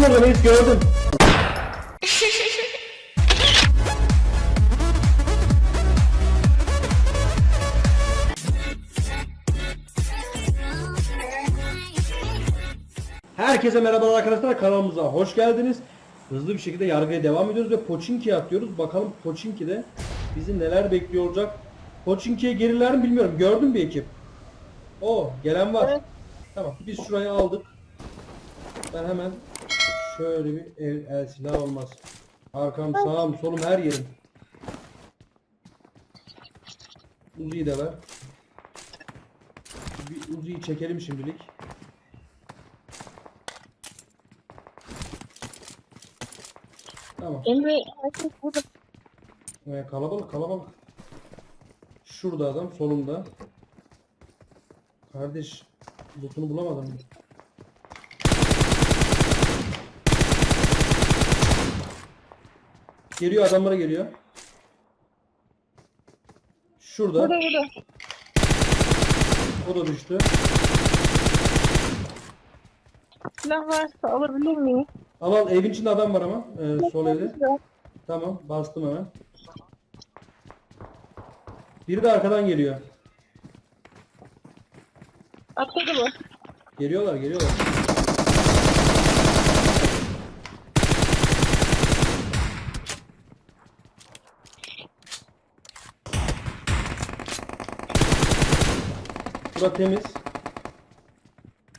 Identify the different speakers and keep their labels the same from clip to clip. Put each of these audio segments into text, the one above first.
Speaker 1: Ağacın orada reis gördüm. Herkese merhabalar arkadaşlar kanalımıza hoş geldiniz. Hızlı bir şekilde yargıya devam ediyoruz ve Pochinki'ye atlıyoruz. Bakalım Pochinki'de bizi neler bekliyor olacak. Pochinki'ye gelirler mi bilmiyorum. Gördüm bir ekip. O gelen var.
Speaker 2: Evet.
Speaker 1: Tamam biz şurayı aldık. Ben hemen şöyle bir el, el silah olmaz. Arkam sağım solum her yerim. Uzi'yi de ver. Bir Uzi'yi çekelim şimdilik. Tamam.
Speaker 2: Emre herkes burada.
Speaker 1: Ee, kalabalık kalabalık. Şurada adam solumda. Kardeş lootunu bulamadım Geliyor adamlara geliyor. Şurada.
Speaker 2: Burada burada.
Speaker 1: O da düştü.
Speaker 2: Silah varsa alabilir miyim?
Speaker 1: Al al evin içinde adam var ama. Ee, sol evde. Tamam bastım hemen. Biri de arkadan geliyor.
Speaker 2: Atladı bu.
Speaker 1: Geliyorlar geliyorlar. Bura temiz.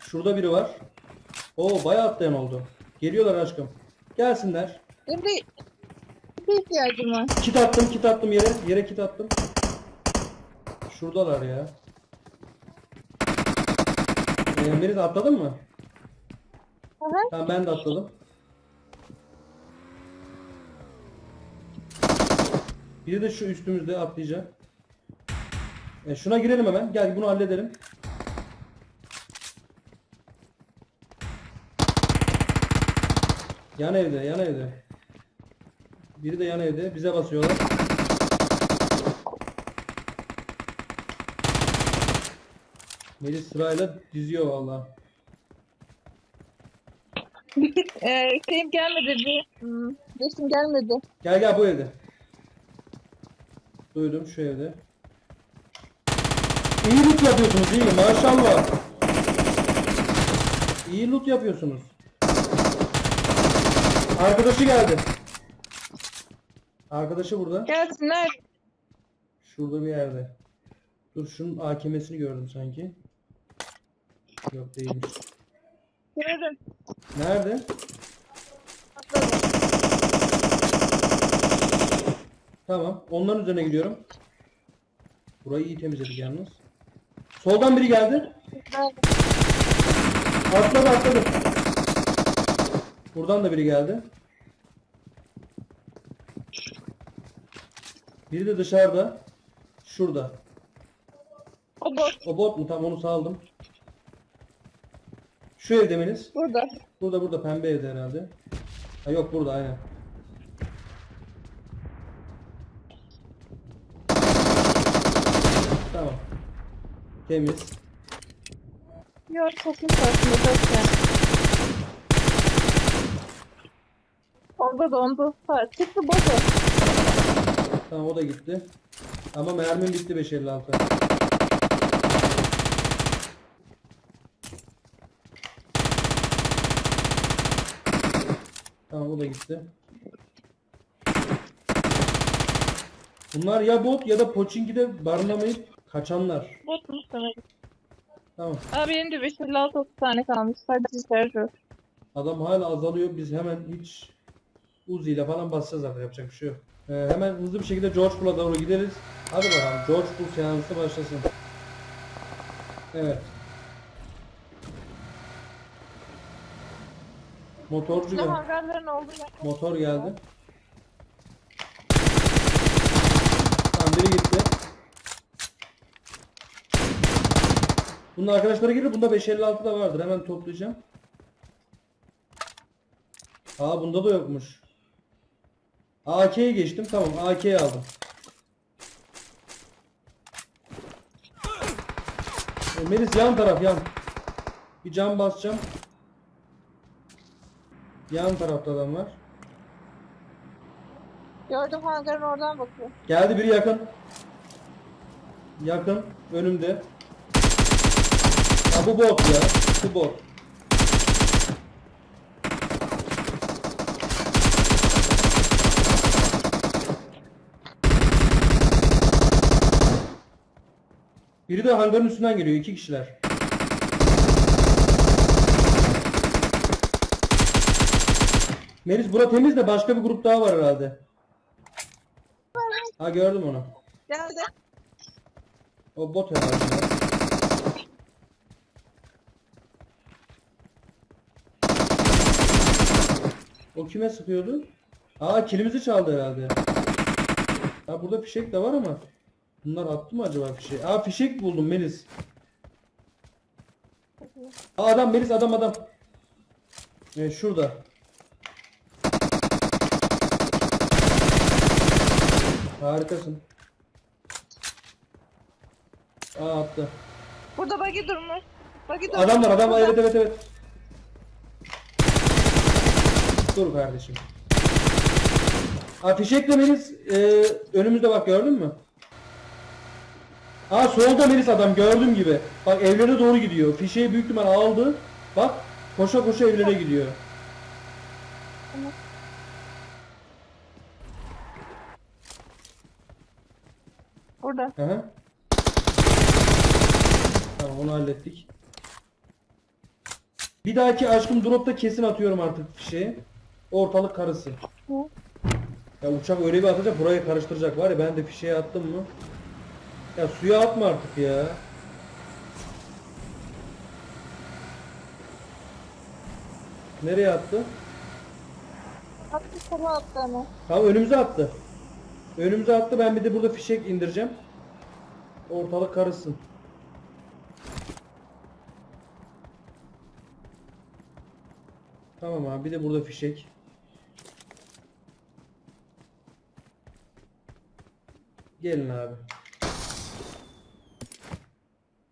Speaker 1: Şurada biri var. Oo bayağı atlayan oldu. Geliyorlar aşkım. Gelsinler.
Speaker 2: Emre bir ihtiyacım var.
Speaker 1: Kit attım, kit attım yere. Yere kit attım. Şuradalar ya. Ee, Merit atladın mı?
Speaker 2: Hı.
Speaker 1: Tamam ben de atladım. Biri de şu üstümüzde atlayacak. E, şuna girelim hemen. Gel bunu halledelim. Yan evde, yan evde. Biri de yan evde. Bize basıyorlar. Melis sırayla diziyor vallahi.
Speaker 2: Bir e, şeyim gelmedi bir. Hmm, Resim gelmedi.
Speaker 1: Gel gel bu evde. Duydum şu evde. Yapıyorsunuz iyi maşallah. İyi loot yapıyorsunuz. Arkadaşı geldi. Arkadaşı burada.
Speaker 2: Gelsinler.
Speaker 1: Şurada bir yerde. Dur şunun AKM'sini gördüm sanki. Yok değilmiş. Nerede?
Speaker 2: Atladı.
Speaker 1: Tamam. Onların üzerine gidiyorum. Burayı iyi temizledik yalnız. Soldan biri geldi. Atladı atladı. Buradan da biri geldi. Biri de dışarıda. Şurada.
Speaker 2: O bot.
Speaker 1: O bot mu? Tamam onu saldım. Şu evde miyiz?
Speaker 2: Burada.
Speaker 1: Burada burada pembe evde herhalde. Ha yok burada aynen. Tamam. Temiz.
Speaker 2: Yok kesin karşımda zaten. Onda da onda. Ha, çıktı botu.
Speaker 1: Tamam o da gitti. Ama mermim bitti 556. Tamam o da gitti. Bunlar ya bot ya da Pochinki'de barınamayıp kaçanlar.
Speaker 2: Bot muhtemelen.
Speaker 1: Tamam.
Speaker 2: Abi benim de 556 30 tane kalmış. Sadece şarjör.
Speaker 1: Adam hala azalıyor. Biz hemen hiç Uzi ile falan basacağız artık yapacak bir şey yok. Ee, hemen hızlı bir şekilde George Bull'a doğru gideriz. Hadi bakalım George Bull seansı başlasın. Evet. Motorcu gel. Motor geldi. Tamam biri gitti. Bunun arkadaşları gelir. Bunda 556 da vardır. Hemen toplayacağım. Aa bunda da yokmuş. AK'ye geçtim. Tamam AK'yi aldım. E, Melis yan taraf yan. Bir cam basacağım. Yan tarafta adam var.
Speaker 2: Gördüm hangarın oradan bakıyor.
Speaker 1: Geldi biri yakın. Yakın. Önümde. Ha bu bot ya. Bu bot. Biri de hangarın üstünden geliyor. iki kişiler. Melis bura temiz de başka bir grup daha var herhalde. Ha gördüm onu.
Speaker 2: Geldi.
Speaker 1: O bot herhalde. O kime sıkıyordu? Aa kilimizi çaldı herhalde. Ha burada fişek de var ama. Bunlar attı mı acaba fişeği? Aa fişek buldum Melis. Aa adam Melis adam adam. Evet şurada. Harikasın. Aa attı.
Speaker 2: Burada buggy durmuş. Buggy durmuş.
Speaker 1: Adam var adam var
Speaker 2: Burada.
Speaker 1: evet evet evet. Dur kardeşim. Ha fişekle Melis e, önümüzde bak gördün mü? Aa solda Melis adam gördüğüm gibi. Bak evlere doğru gidiyor. Fişeği büyük ihtimal aldı. Bak koşa koşa evlere gidiyor.
Speaker 2: Tamam. Burada.
Speaker 1: Hı hı. Tamam onu hallettik. Bir dahaki aşkım dropta kesin atıyorum artık fişeği. Ortalık karısı. Ya uçak öyle bir atacak burayı karıştıracak var ya ben de fişeği attım mı? Ya suya atma artık ya. Nereye attı?
Speaker 2: Attı sola attı ama.
Speaker 1: Tamam önümüze attı. Önümüze attı ben bir de burada fişek indireceğim. Ortalık karışsın. Tamam abi bir de burada fişek. Gelin abi.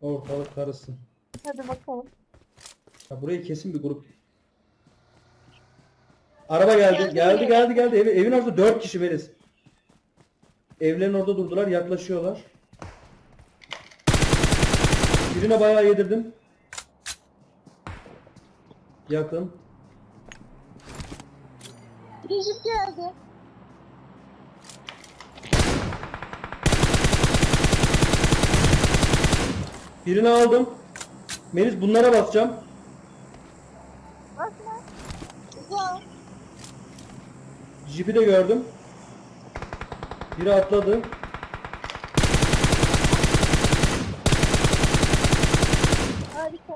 Speaker 1: Ortalık karışsın.
Speaker 2: Hadi bakalım.
Speaker 1: Ya buraya kesin bir grup. Araba geldi.
Speaker 2: Geldi
Speaker 1: Geldi geldi geldi. Evi, evin orada 4 kişi Melis. Evlerin orada durdular. Yaklaşıyorlar. Birine bayağı yedirdim. Yakın.
Speaker 2: Recep geldi.
Speaker 1: Birini aldım. Melis bunlara basacağım.
Speaker 2: Bakma. Güzel.
Speaker 1: Jeep'i de gördüm. Biri atladı.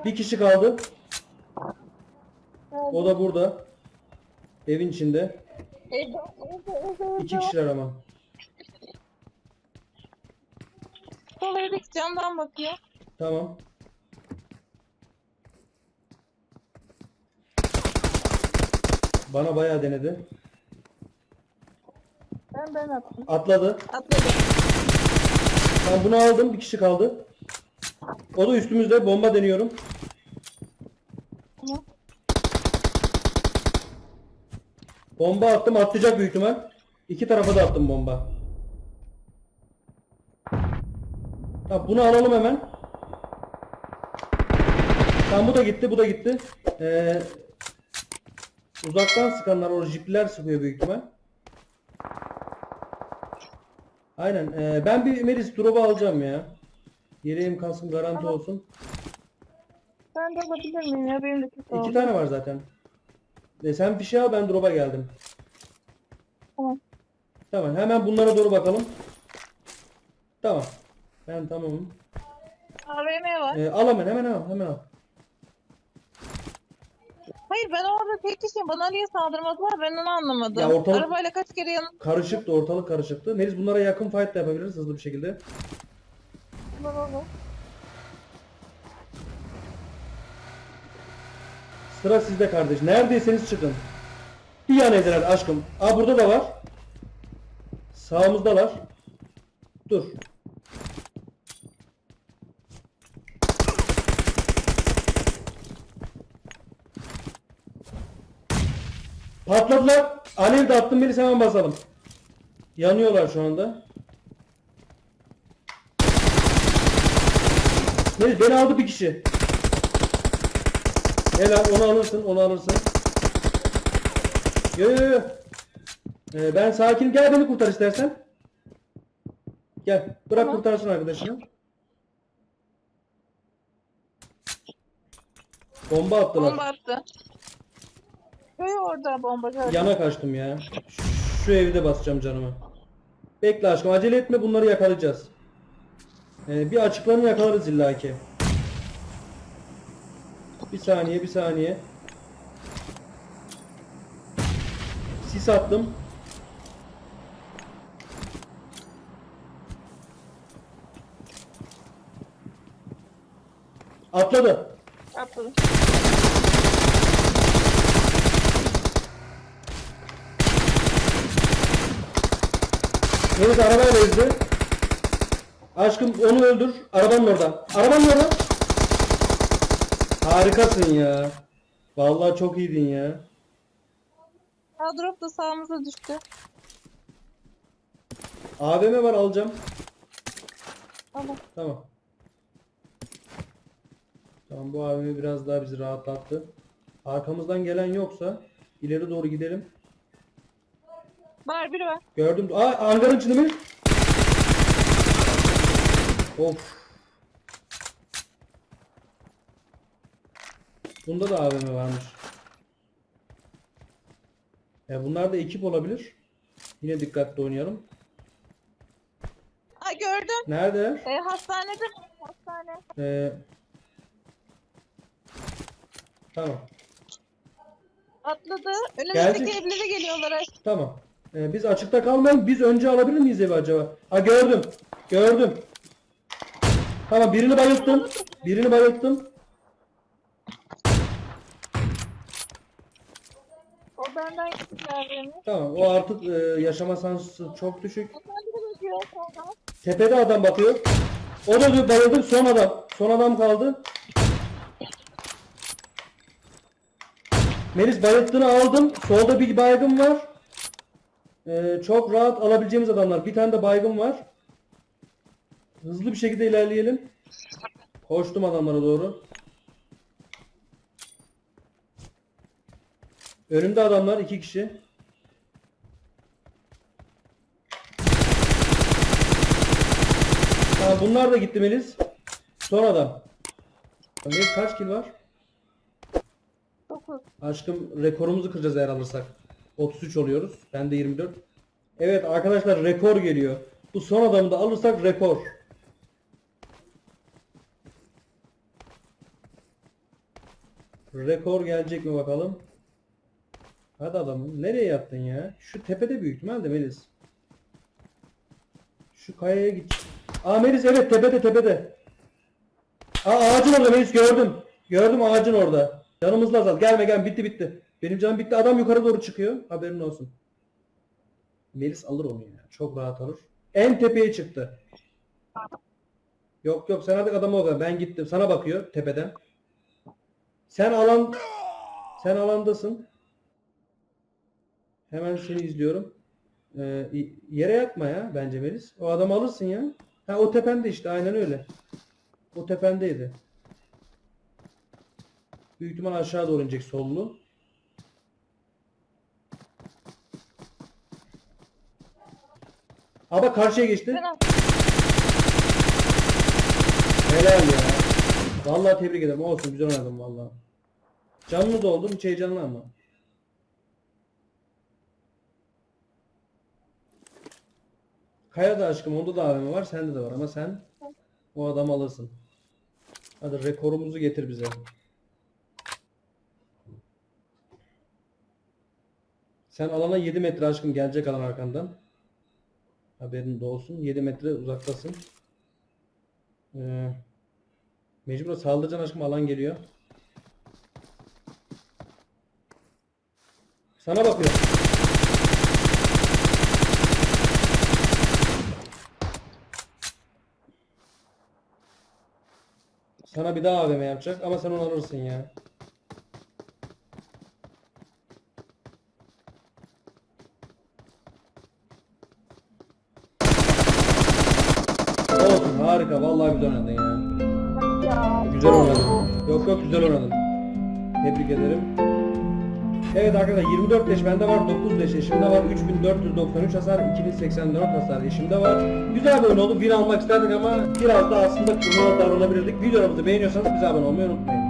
Speaker 1: Bir kişi kaldı. O da burada. Evin içinde. İki kişiler ama.
Speaker 2: Sol evdeki camdan bakıyor.
Speaker 1: Tamam. Bana bayağı denedi.
Speaker 2: Ben ben attım.
Speaker 1: Atladı.
Speaker 2: Atladı.
Speaker 1: Ben bunu aldım. Bir kişi kaldı. O da üstümüzde. Bomba deniyorum.
Speaker 2: Tamam.
Speaker 1: Bomba attım. Atlayacak büyük ihtimal. İki tarafa da attım bomba. Tamam bunu alalım hemen. Tamam bu da gitti. Bu da gitti. Ee, uzaktan sıkanlar o jipliler sıkıyor büyük ihtimal. Aynen. ee, ben bir Melis drop'u alacağım ya. Yereğim kalsın garanti
Speaker 2: Tamam.
Speaker 1: olsun.
Speaker 2: Ben de alabilir miyim ya? Benim de kötü
Speaker 1: İki
Speaker 2: oldu.
Speaker 1: tane var zaten. E sen fişe al ben drop'a geldim.
Speaker 2: Tamam.
Speaker 1: Tamam hemen bunlara doğru bakalım. Tamam. Ben tamamım.
Speaker 2: AVM var.
Speaker 1: Ee, al hemen hemen al hemen al.
Speaker 2: Hayır ben orada tek kişiyim. Bana niye saldırmadılar? Ben onu anlamadım.
Speaker 1: Ya ortalık-
Speaker 2: Arabayla kaç kere yanım
Speaker 1: Karışıktı ortalık karışıktı. Melis bunlara yakın fight da yapabiliriz hızlı bir şekilde. Sıra sizde kardeş. Neredeyseniz çıkın. Bir yan evdeler aşkım. Aa burada da var. Sağımızdalar. Dur. Patladılar. Alev de attım Melis hemen basalım. Yanıyorlar şu anda. Melis beni aldı bir kişi. Helal onu alırsın onu alırsın. Yo yo yo. Ee, ben sakin gel beni kurtar istersen. Gel bırak
Speaker 2: Tamam.
Speaker 1: kurtarsın arkadaşını. Bomba attılar.
Speaker 2: Bomba attı. Köy orada bomba gördüm.
Speaker 1: Yana kaçtım ya. Şu evde basacağım canımı. Bekle aşkım acele etme bunları yakalayacağız. Ee, bir açıklarını yakalarız illaki. Bir saniye bir saniye. Sis attım. Atladı.
Speaker 2: Atladı.
Speaker 1: Deniz arabayla ezdi. Aşkım onu öldür. Arabanın orada. Arabanın orada. Harikasın ya. Vallahi çok iyiydin ya.
Speaker 2: Ha drop da sağımıza düştü.
Speaker 1: AVM var alacağım.
Speaker 2: Tamam.
Speaker 1: Tamam. Tamam bu AVM biraz daha bizi rahatlattı. Arkamızdan gelen yoksa ileri doğru gidelim.
Speaker 2: Var biri var.
Speaker 1: Gördüm. Aa hangarın içinde mi? Of. Bunda da AVM varmış. Ya bunlar da ekip olabilir. Yine dikkatli oynayalım.
Speaker 2: Ha gördüm.
Speaker 1: Nerede?
Speaker 2: E, hastanede. Hastane.
Speaker 1: Ee, tamam.
Speaker 2: Atladı. Önümüzdeki
Speaker 1: Geldik.
Speaker 2: evlere geliyorlar.
Speaker 1: Tamam. Ee, biz açıkta kalmayalım. Biz önce alabilir miyiz evi acaba? Ha gördüm. Gördüm. Tamam birini bayılttım. Birini bayılttım.
Speaker 2: O benden gitti
Speaker 1: Tamam o artık e, yaşama şansı çok düşük. Tepede adam bakıyor. O da diyor bayıldı. Son adam. Son adam kaldı. Melis bayılttığını aldım. Solda bir baygın var. Ee, çok rahat alabileceğimiz adamlar. Bir tane de baygın var. Hızlı bir şekilde ilerleyelim. Koştum adamlara doğru. Önümde adamlar iki kişi. Ha, bunlar da gitti Melis. Son adam. Melis kaç kill var?
Speaker 2: 9.
Speaker 1: Aşkım rekorumuzu kıracağız eğer alırsak. 33 oluyoruz. Ben de 24. Evet arkadaşlar rekor geliyor. Bu son adamı da alırsak rekor. Rekor gelecek mi bakalım. Hadi adamım. Nereye yattın ya? Şu tepede büyük ihtimalle Melis. Şu kayaya git. Aa Melis evet tepede tepede. Aa ağacın orada Melis gördüm. Gördüm ağacın orada. Canımız azal. Gelme gel bitti bitti. Benim canım bitti. Adam yukarı doğru çıkıyor. Haberin olsun. Melis alır onu ya. Çok rahat alır. En tepeye çıktı. Yok yok sen artık adamı o Ben gittim. Sana bakıyor tepeden. Sen alan sen alandasın. Hemen seni izliyorum. Ee, yere yatma ya bence Melis. O adamı alırsın ya. Ha o tepende işte aynen öyle. O tependeydi. Büyük ihtimal aşağı doğru inecek sollu. Ama karşıya geçti.
Speaker 2: Ben at-
Speaker 1: Helal ya. Vallahi tebrik ederim. Olsun güzel oynadın vallahi. Canlı da oldum hiç heyecanlanma. Kaya da aşkım onda da AVM var sende de var ama sen o adamı alırsın. Hadi rekorumuzu getir bize. Sen alana 7 metre aşkım gelecek alan arkandan. Haberin de olsun. 7 metre uzaktasın. Ee, mecbur saldıracaksın aşkım alan geliyor. Sana bakıyor. Sana bir daha AVM yapacak ama sen onu alırsın ya. harika. Vallahi güzel oynadın ya.
Speaker 2: Ya.
Speaker 1: Güzel oynadın. Yok yok güzel oynadın. Tebrik ederim. Evet arkadaşlar 24 leş bende var, 9 leş eşimde var, 3493 hasar, 2084 hasar eşimde var. Güzel bir oyun oldu. Win almak isterdik ama biraz da aslında kurmalı davranabilirdik. Videolarımızı beğeniyorsanız bize abone olmayı unutmayın.